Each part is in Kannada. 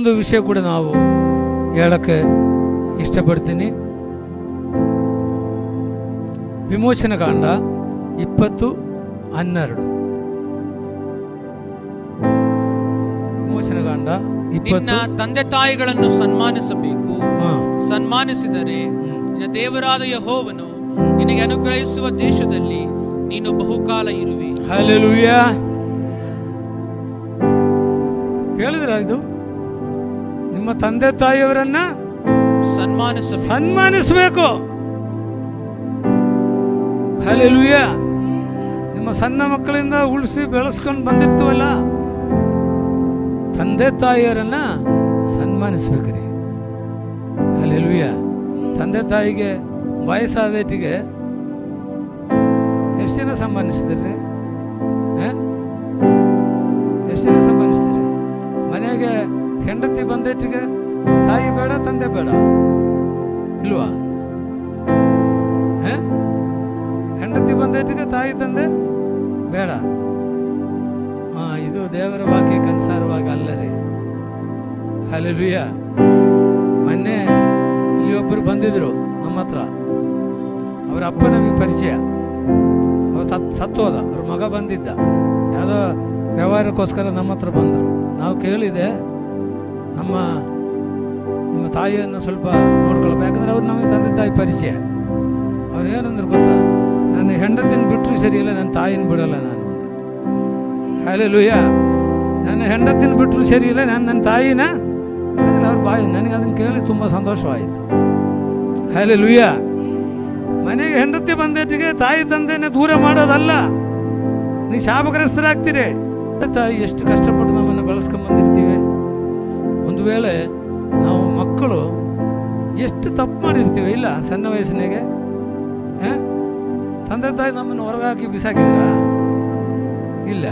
ಒಂದು ವಿಷಯ ಕೂಡ ನಾವು ಹೇಳಕ್ಕೆ ಇಷ್ಟಪಡ್ತೀನಿ. ವಿಮೋಚನ ಕಾಂಡ ಇಪ್ಪತ್ತು ಹನ್ನೆರಡು. ವಿಮೋಚನ ಕಾಂಡ ನಿನ್ನ ಇಪ್ಪತ್ತು ತಂದೆ ತಾಯಿಗಳನ್ನು ಸನ್ಮಾನಿಸಬೇಕು. ಸನ್ಮಾನಿಸಿದರೆ. ನಿನ್ನ ದೇವರಾದ ಯಹೋವನು ನಿನಗೆ ಅನುಗ್ರಹಿಸುವ ದೇಶದಲ್ಲಿ ನೀನು ಬಹುಕಾಲ ಇರುವೆ. ಕೇಳಿದ್ರ ಇದು? ನಿಮ್ಮ ತಂದೆ ತಾಯಿಯವರನ್ನ ಸನ್ಮಾನಿಸಬೇಕು. ಸನ್ಮಾನಿಸಬೇಕು. ಹಲೆಲುಯ್ಯ ನಿಮ್ಮ ಸಣ್ಣ ಮಕ್ಕಳಿಂದ ಉಳಿಸಿ ಬೆಳೆಸ್ಕೊಂಡು ಬಂದಿರ್ತೀವಲ್ಲ ತಂದೆ ತಾಯಿಯರನ್ನ ಸನ್ಮಾನಿಸ್ಬೇಕ್ರಿ. ಅಲ್ಲೆಲುಯ್ಯ ತಂದೆ ತಾಯಿಗೆ ವಯಸ್ಸಾದೇಟಿಗೆ ಎಷ್ಟು ಜನ ಸನ್ಮಾನಿಸ್ತೀರಿ ಹೆಂಡತಿ ಬಂದೇಟಿಗೆ ತಾಯಿ ಬೇಡ, ತಂದೆ ಬೇಡ? ಇಲ್ವಾ? ಹೆಂಡತಿ ಬಂದೇಟಿಗೆ ತಾಯಿ, ತಂದೆ ಬೇಡ? ಹಾ ಇದು ದೇವರ ವಾಕ್ಯಕ್ಕೆ ಅನುಸಾರವಾಗಿ ಅಲ್ಲ ರೀ ಅಲ್ಲೆಲುಯ್ಯ ಮೊನ್ನೆ ಇಲ್ಲಿ ಒಬ್ಬರು ಬಂದಿದ್ರು ನಮ್ಮ ಹತ್ರ. ಅವರ ಅಪ್ಪ ನಮಗೆ ಪರಿಚಯ. ಅವ್ರು ಸತ್, ಸತ್ತೋದ. ಅವ್ರ ಮಗ ಬಂದಿದ್ದ. ಯಾವುದೋ ವ್ಯವಹಾರಕ್ಕೋಸ್ಕರ ನಮ್ಮ ಹತ್ರ ಬಂದರು. ನಾವು ಕೇಳಿದೆ ನಮ್ಮ, ನಿಮ್ಮ ತಾಯಿಯನ್ನು ಸ್ವಲ್ಪ ನೋಡ್ಕೊಳ್ಬೇಕು. ಯಾಕಂದರೆ ಅವ್ರು ನಮಗೆ ತಂದೆ ತಾಯಿ ಪರಿಚಯ. ಅವ್ರು ಏನಂದ್ರೆ ಗೊತ್ತಾ? ನನ್ನ ಹೆಂಡತಿನ ಬಿಟ್ಟರು ಸರಿಯಿಲ್ಲ, ನನ್ನ ತಾಯಿನ ಬಿಡಲ್ಲ ನಾನು ಅಂತ. ಅಲ್ಲೇ ಲೂಯ್ಯ ನನ್ನ ಹೆಂಡತಿನ ಬಿಟ್ಟರು ಸರಿಯಿಲ್ಲ, ನಾನು ನನ್ನ ತಾಯಿನ ಬಿಡೋದಿಲ್ಲ ಅವ್ರ ಬಾಯಿ, ನನಗೆ ಅದನ್ನು ಕೇಳಿ ತುಂಬ ಸಂತೋಷವಾಯಿತು. ಅಲ್ಲೇ ಲೂಯ್ಯ ಮನೆಗೆ ಹೆಂಡತಿ ಬಂದೇಟಿಗೆ ತಾಯಿ ತಂದೆನೇ ದೂರ ಮಾಡೋದಲ್ಲ. ನೀವು ಶಾಪಗ್ರಸ್ತರಾಗ್ತೀರಿ. ತಾಯಿ, ಎಷ್ಟು ಕಷ್ಟಪಟ್ಟು ನಮ್ಮನ್ನು ಬೆಳೆಸ್ಕೊಂಡ್ ಬಂದಿರ್ತೀವಿ ಒಂದು ವೇಳೆ ನಾವು ಮಕ್ಕಳು ಎಷ್ಟು ತಪ್ಪು ಮಾಡಿರ್ತೀವಿ ಇಲ್ಲ ಸಣ್ಣ ವಯಸ್ಸಿನಾಗೆ? ತಂದೆ ತಾಯಿ ನಮ್ಮನ್ನು ಹೊರಗಾಕಿ ಬಿಸಾಕಿದ್ರ? ಇಲ್ಲ.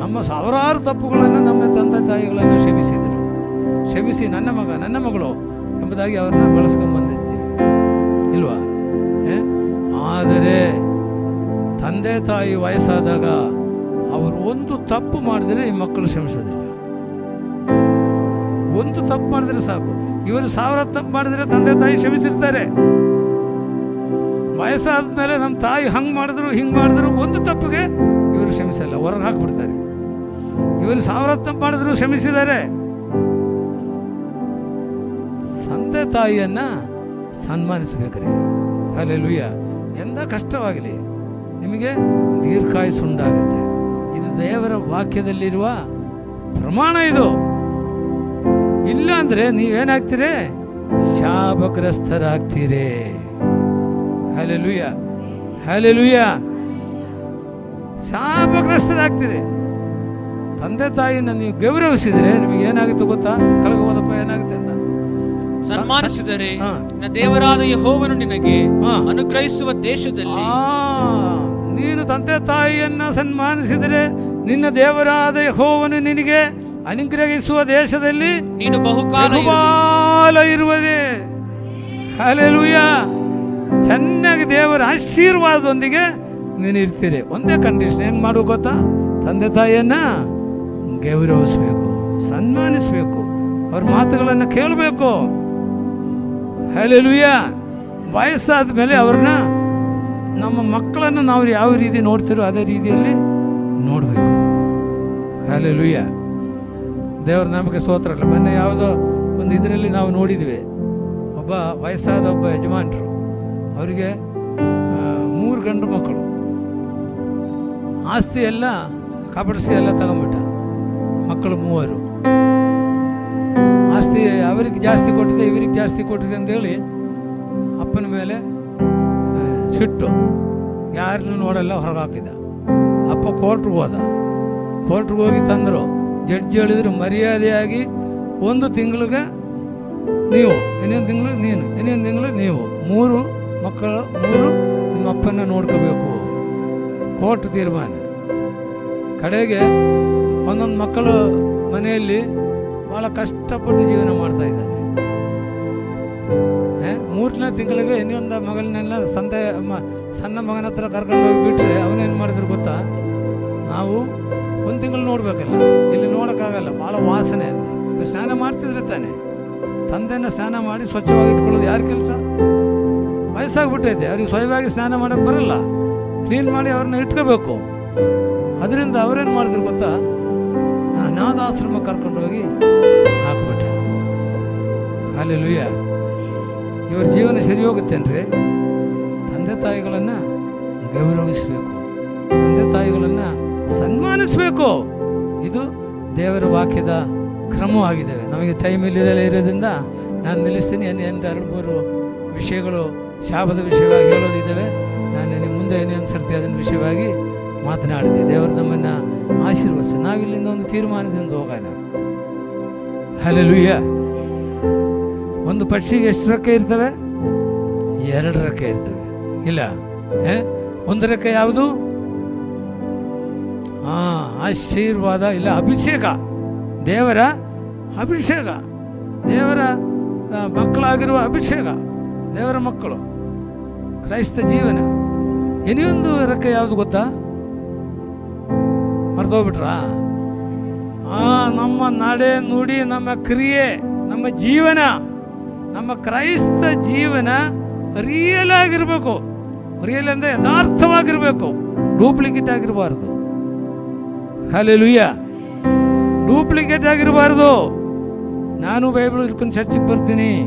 ನಮ್ಮ ಸಾವಿರಾರು ತಪ್ಪುಗಳನ್ನು ನಮ್ಮ ತಂದೆ ತಾಯಿಗಳನ್ನು ಕ್ಷಮಿಸಿದರು. ಕ್ಷಮಿಸಿ ನನ್ನ ಮಗ, ನನ್ನ ಮಗಳು ಎಂಬುದಾಗಿ ಅವ್ರನ್ನ ಬೆಳೆಸ್ಕೊಂಡು ಬಂದಿರ್ತೀವಿ ಇಲ್ವಾ? ಆದರೆ ತಂದೆ ತಾಯಿ ವಯಸ್ಸಾದಾಗ ಅವರು ಒಂದು ತಪ್ಪು ಮಾಡಿದರೆ ಈ ಮಕ್ಕಳು ಕ್ಷಮಿಸೋದಿಲ್ಲ. ಒಂದು ತಪ್ಪು ಮಾಡಿದ್ರೆ ಸಾಕು. ಇವರು ಸಾವಿರ ತಪ್ಪು ಮಾಡಿದ್ರೆ ತಂದೆ ತಾಯಿ ಕ್ಷಮಿಸಿರ್ತಾರೆ. ವಯಸ್ಸಾದ ಮೇಲೆ ನಮ್ಮ ತಾಯಿ ಹಂಗೆ ಮಾಡಿದ್ರು, ಹಿಂಗೆ ಮಾಡಿದ್ರು, ಒಂದು ತಪ್ಪಿಗೆ ಇವರು ಕ್ಷಮಿಸಲ್ಲ. ಹೊರಗೆ ಹಾಕ್ಬಿಡ್ತಾರೆ. ಇವರು ಸಾವಿರ ತಪ್ಪು ಮಾಡಿದ್ರು ಕ್ಷಮಿಸಿದ್ದಾರೆ. ತಂದೆ ತಾಯಿಯನ್ನ ಸನ್ಮಾನಿಸ್ಬೇಕ್ರಿ. ಅಲ್ಲೆಲುಯ್ಯ ಎಂದ ಕಷ್ಟವಾಗಲಿ. ನಿಮಗೆ ದೀರ್ಘಾಯುಸ್ಸು ಉಂಟಾಗುತ್ತೆ. ಇದು ದೇವರ ವಾಕ್ಯದಲ್ಲಿರುವ ಪ್ರಮಾಣ ಇದು. ಇಲ್ಲ ಅಂದ್ರೆ ನೀವೇನಾಗ್ತೀರಿ? ಶಾಪಗ್ರಸ್ತರಾಗ್ತೀರಿ. Hallelujah hallelujah ಶಾಪಗ್ರಸ್ತರಾಗ್ತೀರಿ. ತಂದೆ ತಾಯಿನ ನೀವು ಗೌರವಿಸಿದ್ರೆ ನಿಮಗೆ ಏನಾಗುತ್ತೆ ಗೊತ್ತಾ? ಕಳಗ ಹೋದಪ್ಪ ಏನಾಗುತ್ತೆ ಅಂತ. ಸನ್ಮಾನಿಸಿದರೆ. ನಿನ್ನ ದೇವರಾದ ಯಹೋವನು ನಿನಗೆ. ಅನುಗ್ರಹಿಸುವ ದೇಶದಲ್ಲಿ ನೀನು ತಂದೆ ತಾಯಿಯನ್ನ ಸನ್ಮಾನಿಸಿದರೆ ನಿನ್ನ ದೇವರಾದ ಯೆಹೋವನು ನಿನಗೆ ಅನುಗ್ರಹಿಸುವ ದೇಶದಲ್ಲಿ ನೀನು ಬಹುಕಾಲ ಇರುವೆ. ಬಹುಕಾಲ ಇರುವುದೇ. ಅಲೆಲುಯ್ಯ ಚೆನ್ನಾಗಿ ದೇವರ ಆಶೀರ್ವಾದದೊಂದಿಗೆ ನೀನು ಇರ್ತೀರಿ ಒಂದೇ ಕಂಡೀಷನ್ ಏನು ಮಾಡು ಗೊತ್ತಾ? ತಂದೆ ತಾಯಿಯನ್ನ ಗೌರವಿಸ್ಬೇಕು ಸನ್ಮಾನಿಸ್ಬೇಕು. ಅವ್ರ ಮಾತುಗಳನ್ನು ಕೇಳಬೇಕು. ಅಲೆಲುಯ್ಯ ವಯಸ್ಸಾದ ಮೇಲೆ ಅವ್ರನ್ನ ನಮ್ಮ ಮಕ್ಕಳನ್ನು ನಾವು ಯಾವ ರೀತಿ ನೋಡ್ತಿರೋ ಅದೇ ರೀತಿಯಲ್ಲಿ ನೋಡಬೇಕು. ಹಲೆಲುಯ್ಯ ದೇವರ ನಮಗೆ ಸ್ತೋತ್ರ ಅಲ್ಲ. ಮೊನ್ನೆ ಯಾವುದೋ ಒಂದು ಇದರಲ್ಲಿ ನಾವು ನೋಡಿದ್ವಿ. ಒಬ್ಬ ವಯಸ್ಸಾದ ಒಬ್ಬ ಯಜಮಾನರು. ಅವರಿಗೆ ಮೂರು ಗಂಡು ಮಕ್ಕಳು. ಆಸ್ತಿ ಎಲ್ಲ, ಕಾಪಾಡಿಸಿ ಎಲ್ಲ ತಗೊಂಬಿಟ್ಟ ಮಕ್ಕಳು ಮೂವರು. ಆಸ್ತಿ ಅವರಿಗೆ ಜಾಸ್ತಿ ಕೊಟ್ಟಿದೆ, ಇವರಿಗೆ ಜಾಸ್ತಿ ಕೊಟ್ಟಿದೆ ಅಂತೇಳಿ ಅಪ್ಪನ ಮೇಲೆ ಸಿಟ್ಟು. ಯಾರನ್ನೂ ನೋಡಲ್ಲ, ಹೊರಗೆ ಹಾಕಿದ ಅಪ್ಪ ಕೋರ್ಟ್ಗೆ ಹೋದ. ಕೋರ್ಟ್ಗೆ ಹೋಗಿ ತಂದರು. ಜಡ್ಜ್ ಹೇಳಿದ್ರು ಮರ್ಯಾದೆಯಾಗಿ ಒಂದು ತಿಂಗಳಿಗೆ ನೀವು, ಇನ್ನೊಂದು ತಿಂಗಳು ನೀನು, ಇನ್ನೊಂದು ತಿಂಗಳು ನೀವು. ಮೂರು ಮಕ್ಕಳು, ಮೂರು ನಿಮ್ಮ ಅಪ್ಪನ ನೋಡ್ಕೋಬೇಕು. ಕೋರ್ಟ್ ತೀರ್ಮಾನ. ಕಡೆಗೆ ಒಂದೊಂದು ಮಕ್ಕಳು ಮನೆಯಲ್ಲಿ ಭಾಳ ಕಷ್ಟಪಟ್ಟು ಜೀವನ ಮಾಡ್ತಾ ಇದ್ದಾನೆ. ಮೂರನೇ ತಿಂಗಳಿಗೆ ಇನ್ನೊಂದು ಮಗಳನ್ನೆಲ್ಲ ಸಂತೆ ಸಣ್ಣ ಮಗನ ಹತ್ರ ಕರ್ಕೊಂಡು ಹೋಗಿ ಬಿಟ್ರೆ ಅವನೇನು ಮಾಡಿದ್ರು ಗೊತ್ತಾ? ನಾವು ಒಂದು ತಿಂಗಳು ನೋಡಬೇಕಲ್ಲ, ಇಲ್ಲಿ ನೋಡೋಕ್ಕಾಗಲ್ಲ, ಭಾಳ ವಾಸನೆ ಇದು ಸ್ನಾನ ಮಾಡಿಸಿದ್ರೆ ತಾನೆ. ತಂದೆನ ಸ್ನಾನ ಮಾಡಿ ಸ್ವಚ್ಛವಾಗಿ ಇಟ್ಕೊಳ್ಳೋದು ಯಾರ ಕೆಲಸ? ವಯಸ್ಸಾಗ್ಬಿಟ್ಟೈತೆ, ಅವ್ರಿಗೆ ಸ್ವಯವಾಗಿ ಸ್ನಾನ ಮಾಡೋಕೆ ಬರಲ್ಲ. ಕ್ಲೀನ್ ಮಾಡಿ ಅವ್ರನ್ನ ಇಟ್ಕೋಬೇಕು. ಅದರಿಂದ ಅವ್ರೇನು ಮಾಡಿದ್ರು ಗೊತ್ತಾ? ಅನಾಥಾಶ್ರಮ ಕರ್ಕೊಂಡೋಗಿ ಹಾಕ್ಬಿಟ್ಟೆ ಅಲ್ಲಿ ಲುಯ್ಯ ಇವ್ರ ಜೀವನ ಸರಿ ಹೋಗುತ್ತೇನ್ರಿ? ತಂದೆ ತಾಯಿಗಳನ್ನು ಗೌರವಿಸಬೇಕು. ತಂದೆ ತಾಯಿಗಳನ್ನು ಸನ್ಮಾನಿಸಬೇಕು ಇದು ದೇವರ ವಾಕ್ಯದ ಕ್ರಮವಾಗಿದ್ದಾವೆ. ನಮಗೆ ಟೈಮ್ ಇಲ್ಲದಲ್ಲೇ ಇರೋದ್ರಿಂದ ನಾನು ನಿಲ್ಲಿಸ್ತೀನಿ. ಏನು ಎರಡು ಮೂರು ವಿಷಯಗಳು, ಶಾಪದ ವಿಷಯವಾಗಿ ಹೇಳೋದಿದ್ದಾವೆ ನಾನು ನಿಮ್ಮ ಮುಂದೆ ಏನೇ ಅನ್ಸರ್ತಿ ಅದನ್ನ ವಿಷಯವಾಗಿ ಮಾತನಾಡಿದೆ. ದೇವರು ನಮ್ಮನ್ನು ಆಶೀರ್ವದಿಸಿ. ನಾವಿಲ್ಲಿಂದ ಒಂದು ತೀರ್ಮಾನದಿಂದ ಹೋಗೋಣ. ಹಲಲುಯ್ಯ ಒಂದು ಪಕ್ಷಿಗೆ ಎಷ್ಟು ರೆಕ್ಕೆ ಇರ್ತವೆ? ಎರಡು ರೆಕ್ಕೆ ಇರ್ತವೆ. ಇಲ್ಲ? ಒಂದು ರೆಕ್ಕೆ ಯಾವುದು? ಆ, ಆಶೀರ್ವಾದ ಇಲ್ಲ. ಅಭಿಷೇಕ. ದೇವರ ಅಭಿಷೇಕ. ದೇವರ ಮಕ್ಕಳಾಗಿರುವ ಅಭಿಷೇಕ. ದೇವರ ಮಕ್ಕಳು. ಕ್ರೈಸ್ತ ಜೀವನ. ಇನ್ನೊಂದು ರೆಕ್ಕೆ ಯಾವುದು ಗೊತ್ತಾ? ಮರ್ತೋಗ್ಬಿಟ್ರಾ? ಆ, ನಮ್ಮ ನಡೆ ನುಡಿ, ನಮ್ಮ ಕ್ರಿಯೆ, ನಮ್ಮ ಜೀವನ, ನಮ್ಮ ಕ್ರೈಸ್ತ ಜೀವನ ರಿಯಲ್ ಆಗಿರಬೇಕು. ರಿಯಲ್ ಅಂದರೆ ಯಥಾರ್ಥವಾಗಿರಬೇಕು. ಡೂಪ್ಲಿಕೇಟ್ ಆಗಿರಬಾರ್ದು. ಲುಯ್ಯ ಡೂಪ್ಲಿಕೇಟ್ ಆಗಿರಬಾರ್ದು. ನಾನು ಬೈಬಲ್ ಇಟ್ಕೊಂಡು ಚರ್ಚಿಗೆ ಬರ್ತೀನಿ.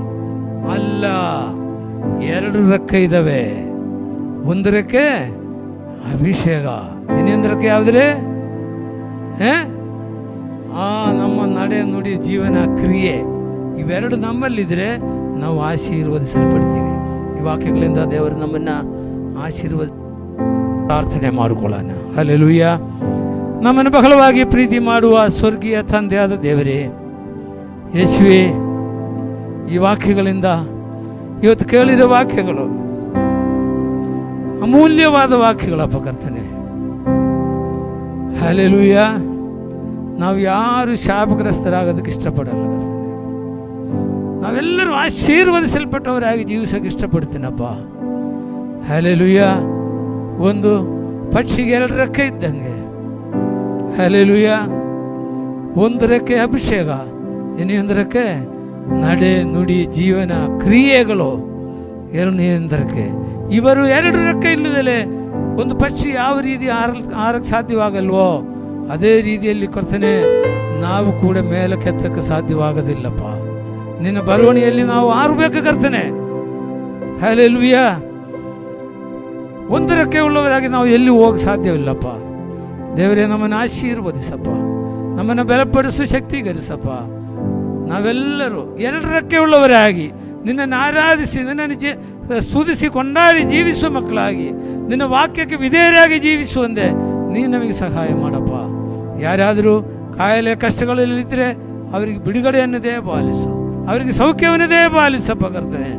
ಅಲ್ಲ, ಎರಡು ರೆಕ್ಕೆ ಇದ್ದಾವೆ ಒಂದು ರೆಕ್ಕೆ ಅಭಿಷೇಕ. ಇನ್ನೊಂದು ರೆಕ್ಕೆ ಯಾವುದ್ರೆ? ಆ, ನಮ್ಮ ನಡೆ ನುಡಿ ಜೀವನ ಕ್ರಿಯೆ. ಇವೆರಡು ನಮ್ಮಲ್ಲಿದ್ದರೆ ನಾವು ಆಶೀರ್ವದಿಸಲ್ಪಡ್ತೀವಿ. ಈ ವಾಕ್ಯಗಳಿಂದ ದೇವರು ನಮ್ಮನ್ನು ಆಶೀರ್ವದ ಪ್ರಾರ್ಥನೆ ಮಾಡಿಕೊಳ್ಳೋಣ. ಅಲ್ಲೆಲುಯ್ಯ ನಮ್ಮನ್ನು ಬಹಳವಾಗಿ ಪ್ರೀತಿ ಮಾಡುವ ಸ್ವರ್ಗೀಯ ತಂದೆಯಾದ ದೇವರೇ, ಯೇಸುವೆ, ಈ ವಾಕ್ಯಗಳಿಂದ ಇವತ್ತು ಕೇಳಿರೋ ವಾಕ್ಯಗಳು ಅಮೂಲ್ಯವಾದ ವಾಕ್ಯಗಳಪ್ಪ ಕರ್ತನೆ. ಹಲೆಲುಯ್ಯ ನಾವು ಯಾರು ಶಾಪಗ್ರಸ್ತರಾಗೋದಕ್ಕೆ ಇಷ್ಟಪಡಲ್ಲ ಕರ್ತನೆ. ನಾವೆಲ್ಲರೂ ಆಶೀರ್ವದಿಸಲ್ಪಟ್ಟವರಾಗಿ ಜೀವಿಸೋಕೆ ಇಷ್ಟಪಡ್ತೀನಪ್ಪ. ಹಲೆಲುಯ್ಯ ಒಂದು ಪಕ್ಷಿಗೆ ಎರಡು ರೆಕ್ಕೆ ಇದ್ದಂಗೆ. ಹಲೆಲುಯ್ಯ ಒಂದು ರೆಕ್ಕೆ ಅಭಿಷೇಕ ಇನ್ನೊಂದರಕ್ಕೆ ನಡೆ ನುಡಿ ಜೀವನ ಕ್ರಿಯೆಗಳು. ಎರಡನೇಂದರಕ್ಕೆ ರೆಕ್ಕೆ. ಇವರು ಎರಡು ರೆಕ್ಕೆ ಇಲ್ಲದಲೆ ಒಂದು ಪಕ್ಷಿ ಯಾವ ರೀತಿ ಆರ ಆರಕ್ಕೆ ಸಾಧ್ಯವಾಗಲ್ವೋ, ಅದೇ ರೀತಿಯಲ್ಲಿ ಕೊರ್ತನೆ, ನಾವು ಕೂಡ ಮೇಲಕ್ಕೆತ್ತಕ್ಕೆ ಸಾಧ್ಯವಾಗೋದಿಲ್ಲಪ್ಪ. ನಿನ್ನ ಬರವಣಿಯಲ್ಲಿ ನಾವು ಆರಬೇಕು ಕರ್ತನೆ. ಹಲೆಲುಯ್ಯ ಒಂದು ರೆಕ್ಕೆ ಉಳ್ಳವರಾಗಿ ನಾವು ಎಲ್ಲಿ ಹೋಗಕ್ಕೆ ಸಾಧ್ಯವಿಲ್ಲಪ್ಪ. ದೇವರೇ, ನಮ್ಮನ್ನು ಆಶೀರ್ವದಿಸಪ್ಪ. ನಮ್ಮನ್ನು ಬಲಪಡಿಸು ಶಕ್ತಿಗರಿಸಪ್ಪ ನಾವೆಲ್ಲರೂ ಎರಡರಕ್ಕೆ ಉಳ್ಳವರೇ ಆಗಿ, ನಿನ್ನನ್ನು ಆರಾಧಿಸಿ, ನಿನ್ನನ್ನು ಜಿ, ಸ್ತುತಿಸಿ, ಕೊಂಡಾಡಿ ಜೀವಿಸುವ ಮಕ್ಕಳಾಗಿ, ನಿನ್ನ ವಾಕ್ಯಕ್ಕೆ ವಿಧೇಯರಾಗಿ ಜೀವಿಸುವಂತೆ ನೀನು ನಮಗೆ ಸಹಾಯ ಮಾಡಪ್ಪ. ಯಾರಾದರೂ ಕಾಯಿಲೆ ಕಷ್ಟಗಳಲ್ಲಿದ್ದರೆ ಅವರಿಗೆ ಬಿಡುಗಡೆಯನ್ನು ದಯಪಾಲಿಸು ಅವರಿಗೆ ಸೌಖ್ಯವನ್ನು ದಯಪಾಲಿಸಪ್ಪ ಕರ್ತನೆ.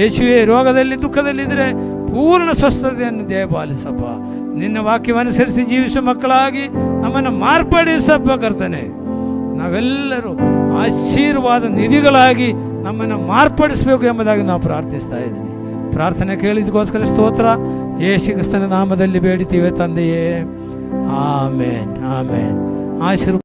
ಯೇಸುವೆ, ರೋಗದಲ್ಲಿ ದುಃಖದಲ್ಲಿದ್ದರೆ ಪೂರ್ಣ ಸ್ವಸ್ಥತೆಯನ್ನು ದಯಪಾಲಿಸಪ್ಪ ನಿನ್ನ ವಾಕ್ಯವನುಸರಿಸಿ ಜೀವಿಸುವ ಮಕ್ಕಳಾಗಿ ನಮ್ಮನ್ನು ಮಾರ್ಪಡಿಸಪ್ಪ ಕರ್ತನೆ. ನಾವೆಲ್ಲರೂ ಆಶೀರ್ವಾದ ನಿಧಿಗಳಾಗಿ ನಮ್ಮನ್ನು ಮಾರ್ಪಡಿಸಬೇಕು ಎಂಬುದಾಗಿ ನಾವು ಪ್ರಾರ್ಥಿಸ್ತಾ ಇದ್ದೀನಿ. ಪ್ರಾರ್ಥನೆ ಕೇಳಿದಕ್ಕೋಸ್ಕರ ಸ್ತೋತ್ರ. ಏ ಶಿಕ್ಸ್ತನ ನಾಮದಲ್ಲಿ ಬೇಡಿತೀವಿ ತಂದೆಯೇ. ಆಮೇನ್ ಆಮೇನ್. ಆಶೀರ್ವಾದ